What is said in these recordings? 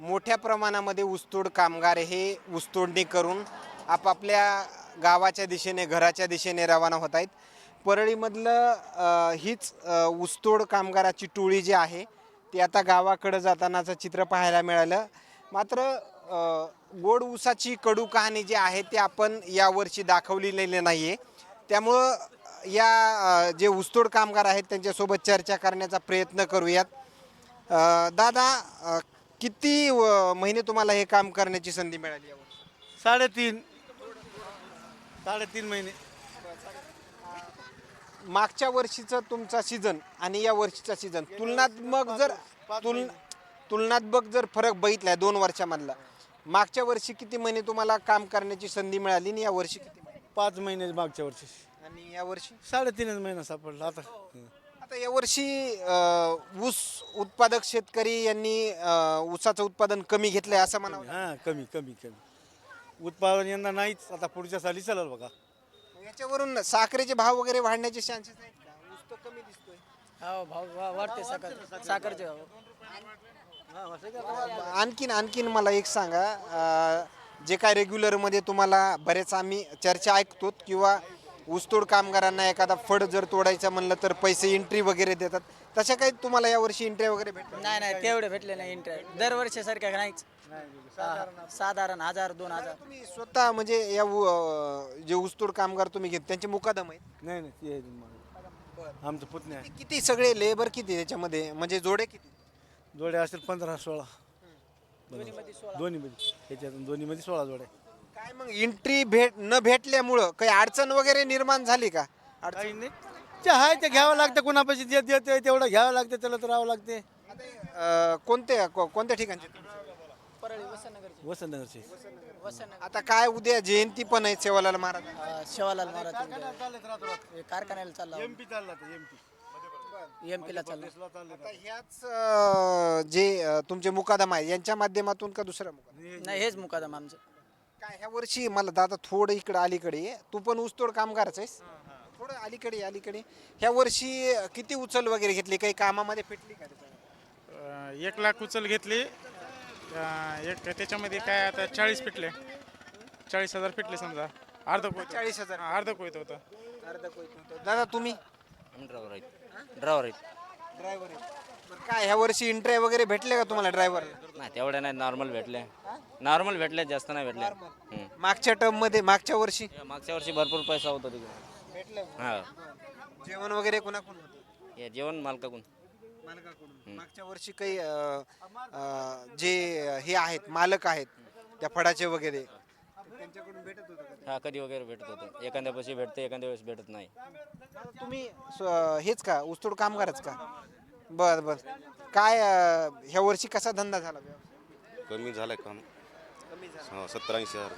मोठ्या प्रमाणामध्ये ऊसतोड कामगार हे ऊसतोडणी करून आपापल्या गावाच्या दिशेने घराच्या दिशेने रवाना होत आहेत. परळीमधलं हीच ऊसतोड कामगाराची टोळी जी आहे ती आता गावाकडं जातानाचं चित्र पाहायला मिळालं. मात्र गोड ऊसाची कडू कहाणी जी आहे ती आपण यावर्षी दाखवलेली नाही आहे त्यामुळं या जे ऊसतोड कामगार आहेत त्यांच्यासोबत चर्चा करण्याचा प्रयत्न करूयात. दादा किती अ, महिने तुम्हाला हे काम करण्याची संधी मिळाली साडेतीन. साडेतीन महिने. मागच्या वर्षीचं तुमचा सीझन आणि या वर्षीचा सीझन तुलनात्मक जर तुल तुलनात्मक जर फरक बघितलाय दोन वर्षामधला मागच्या वर्षी किती महिने तुम्हाला काम करण्याची संधी मिळाली आणि या वर्षी किती महिने? पाच महिने मागच्या वर्षी. आणि या वर्षी? साडेतीनच महिना सापडला आता. आता यावर्षी अ, ऊस उत्पादक शेतकरी यांनी अ, ऊसाचं उत्पादन कमी घेतलंय असं म्हणावं. हां कमी कमी कमी. उत्पादन यंदा नाहीच आता पुढच्या साली चालेल बघा. याच्यावरून साखरेचे भाव वगैरे वाढण्याचे चान्सेस आहेत का? ऊस तर कमी दिसतोय. हो भाव वा- वाढते साखर साखरचे भाव. आणखीन आणखीन मला एक सांगा. अं, जे काय रेग्युलरमध्ये तुम्हाला बरेच आम्ही चर्चा ऐकतो किंवा ऊसतोड कामगारांना एखादा फड जर तोडायचं म्हणलं तर पैसे एंट्री वगैरे देतात. तशा काही तुम्हाला यावर्षी एंट्री वगैरे भेटल्या नाही नाही तेवढे भेटले नाही इंटरेस्ट दरवर्षी सारख्या नाहीच. हा, साधारण हजार दोन हजार. तुम्ही स्वतः म्हणजे या उ- अं, जे ऊसतोड कामगार तुम्ही घेत त्यांचे मुकादम आहेत? नाही नाही ते मग. आमचं पुतणे आहे किती सगळे लेबर किती त्याच्यामध्ये? म्हणजे जोडे किती? जोड्या असतील पंधरा सोळा. दोन्हीमध्ये ह्याच्यातून दोन्हीमध्ये. सोळा जोड्या काय मग एंट्री भेट न भेटल्यामुळं काही अडचण वगैरे निर्माण झाली का? अडचण? काही नाही. जे आहे ते घ्यावं लागतं कुणापाशी जे देते तेवढं घ्यावं लागतं त्याला तर राहावं लागते. अं, कोणत्या को- कोणत्या ठिकाणचे? परळी वसंतनगरचे. वसनगर आता काय उद्या जयंती पण आहे सेवालाल महाराज. हा, शिवालाल महाराज हे कारखान्याला चालला. एम पी चालला एम पी एम पीला चालला. आता ह्याच अं, जे अं, तुमचे मुकादम आहे यांच्या माध्यमातून का दुसरा मुकादम नाही हेच मुकादम आमचं. काय ह्या वर्षी मला दादा थोडं इकडं अलीकडे ये. तू पण ऊसतोड कामगारच आहेस. थोडं अलीकडे ये, अलीकडे ह्या वर्षी किती उचल वगैरे घेतली? काही कामामध्ये फेटली का त्याच्यामध्ये? अं, एक लाख उचल घेतली. अं, एक त्याच्यामध्ये काय आता चाळीस पिटले चाळीस हजार पिटले समजा. अर्ध कोयत चाळीस हजार. अर्ध कोयत होतं. अर्धा कोयत होतं. दादा तुम्ही? ड्रायव्हर आहेत. ड्रायव्हर आहेत. ड्रायव्हर काय ह्या वर्षी इंटरव्ह्यू वगैरे भेटले का तुम्हाला ड्रायव्हर नाही तेवढे नाही नॉर्मल भेटले. नॉर्मल भेटले जास्त नाही भेटले. हम्म. मागच्या टर्ममध्ये मागच्या वर्षी? या मागच्या वर्षी भरपूर पैसा होता तिकडे. भेटलं हा. जेवण वगैरे कोणाकडून होतं? या जेवण मालकाकडून. मालकाकडून. मागच्या वर्षी काही अं, अं, जे हे आहेत मालक आहेत त्या फडाचे वगैरे त्यांच्याकडून भेटत होतं का? हा कधी वगैरे भेटत होतं. एखाद्या पैसे भेटते एखाद्या वेळेस भेटत नाही? तुम्ही स्व- हेच का ऊसतोड कामगारच का? बर बर. काय अं, ह्या वर्षी कसा धंदा झाला कमी झालंय काम. हा सत्तर ऐंशी हजार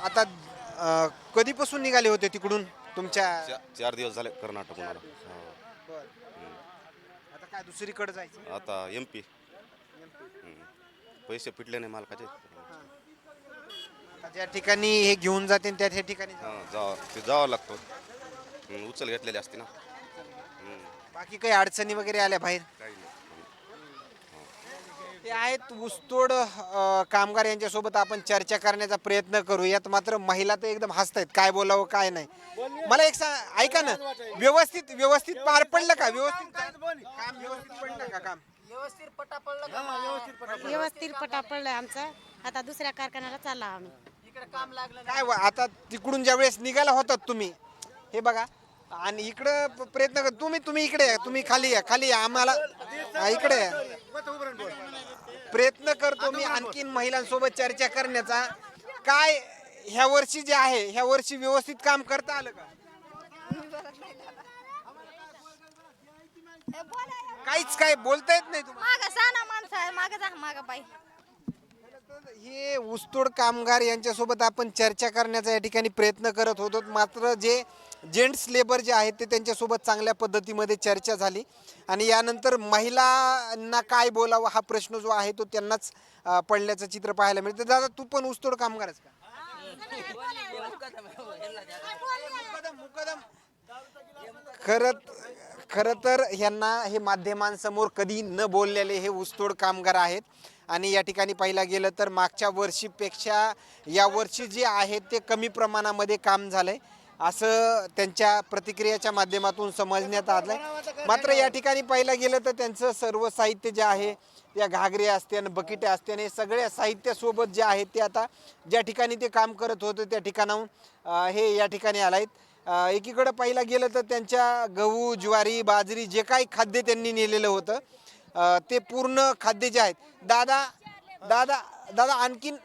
आता अं, कधीपासून निघाले होते तिकडून तुमच्या? चार दिवस झाले कर्नाटक मला आता काय दुसरीकडे जायचं? आता एम पी पैसे फिटले नाही मालकाचे. आता ज्या ठिकाणी हे घेऊन जाते त्या त्या ठिकाणी जा. हां जावं. ते जावं लागतं. उचल घेतलेली असते ना. बाकी काही अडचणी वगैरे आल्या बाहेर? काही ते आहेत ऊसतोड अ, कामगार यांच्यासोबत आपण चर्चा करण्याचा प्रयत्न करू यात मात्र महिला तर एकदम हसतायत काय बोलावं काय नाही. मला एक सांग ऐका ना व्यवस्थित व्यवस्थित पार पडलं का? व्यवस्थित काम व्यवस्थित पडलं का काम? व्यवस्थित पटा पडला व्यवस्थित पटा पडलाय आमचा. आता दुसऱ्या कारखान्याला चालला आम्ही. इकडे काम लागलं काय व- आता तिकडून ज्या वेळेस निघाला होतात तुम्ही हे बघा आणि इकडं प- प्रयत्न कर तुम्ही तुम्ही इकडे या तुम्ही खाली या खाली या. आम्हाला हा, इकडे या. प्रयत्न करतो मी आणखीन महिलांसोबत चर्चा करण्याचा. काय ह्या वर्षी जे आहे ह्या वर्षी व्यवस्थित काम करता आलं का? काहीच काय बोलता येत नाही तुम्हाला. माग साना माणसं आहे माग जा माग बाई. हे ऊसतोड कामगार यांच्यासोबत आपण चर्चा करण्याचा या ठिकाणी प्रयत्न करत होतो. मात्र जे जेंट्स लेबर जे आहेत ते त्यांच्यासोबत चांगल्या पद्धतीमध्ये चर्चा झाली. आणि यानंतर महिलांना काय बोलावं हा प्रश्न जो आहे तो त्यांनाच पडल्याचं चित्र पाहायला मिळतं. दादा तू पण ऊसतोड कामगारच का? खरं खरं तर ह्यांना हे माध्यमांसमोर कधी न बोललेले हे ऊसतोड कामगार आहेत. आणि या ठिकाणी पाहिला गेलं तर मागच्या वर्षीपेक्षा या वर्षी जे आहे ते कमी प्रमाणामध्ये काम झालं आहे असं त्यांच्या प्रतिक्रियाच्या माध्यमातून समजण्यात आलं आहे मात्र या ठिकाणी पाहिलं गेलं तर त्यांचं सर्व साहित्य जे आहे या घागरे असते आणि बकिटे असते आणि हे सगळ्या साहित्यासोबत जे आहे ते आता ज्या ठिकाणी ते काम करत होते त्या ठिकाणाहून हे या ठिकाणी आला आहेत एकीकडं पाहिलं गेलं तर त्यांच्या गहू ज्वारी बाजरी जे काही खाद्य त्यांनी नेलेलं होतं ते पूर्ण खाद्य जे आहेत दादा दादा दादा आणखीन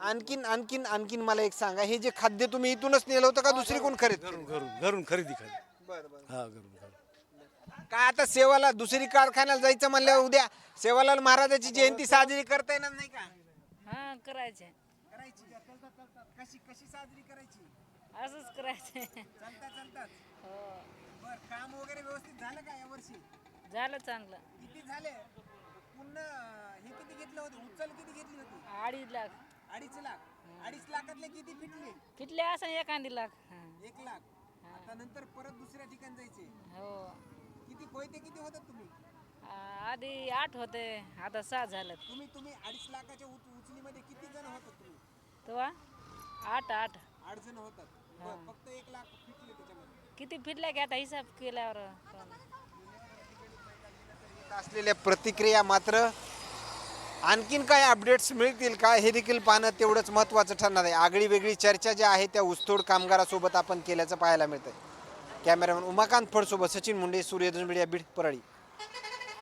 आणखीन आणखीन आणखीन मला एक सांगा. हे जे खाद्य तुम्ही इथूनच नेलं होतं का दुसरी कोण खरेदी? घरून घरून घरून खरेदी हा घरून घरून. काय आता सेवाला दुसरी कारखान्याला जायचं म्हणल्यावर उद्या सेवालाल महाराजाची जयंती साजरी करता येणार नाही का? हा करायचे. करायची कशी कशी साजरी करायची? असंच करायचे. चालता हो. बर काम वगैरे व्यवस्थित झालं का या वर्षी? झालं चांगलं. किती झाले? पुन्हा हे किती घेतलं होतं? उचल किती घेतली होती? अडीच लाख. अडीच लाख. अडीच लाखातले किती फिटले? कितले असं एखादी लाख. हा. एक लाख. आता नंतर परत दुसऱ्या ठिकाणी जायचे. हो. किती कोयते किती होतात तुम्ही? आ- आधी आठ होते आता सहा झालं तुम्ही तुम्ही अडीच लाखाच्या उच- उचलीमध्ये किती जण होतात तुम्ही? तेव्हा आठ आठ. आठ जण होतात. बरं, फक्त एक लाख फिटले त्याच्यामध्ये. किती फिरल्या की आता हिसाब केल्यावर? कळलं. असलेल्या प्रतिक्रिया मात्र आणखीन काय अपडेट्स मिळतील का हे देखील पाहणं तेवढंच महत्त्वाचं ठरणार आहे. आगळी वेगळी चर्चा जी आहे त्या ऊसतोड कामगारासोबत आपण केल्याचं पाहायला मिळतं कॅमेरामॅन उमाकांत फडसोबत सचिन मुंडे सूर्यधन मीडिया बीड परळी.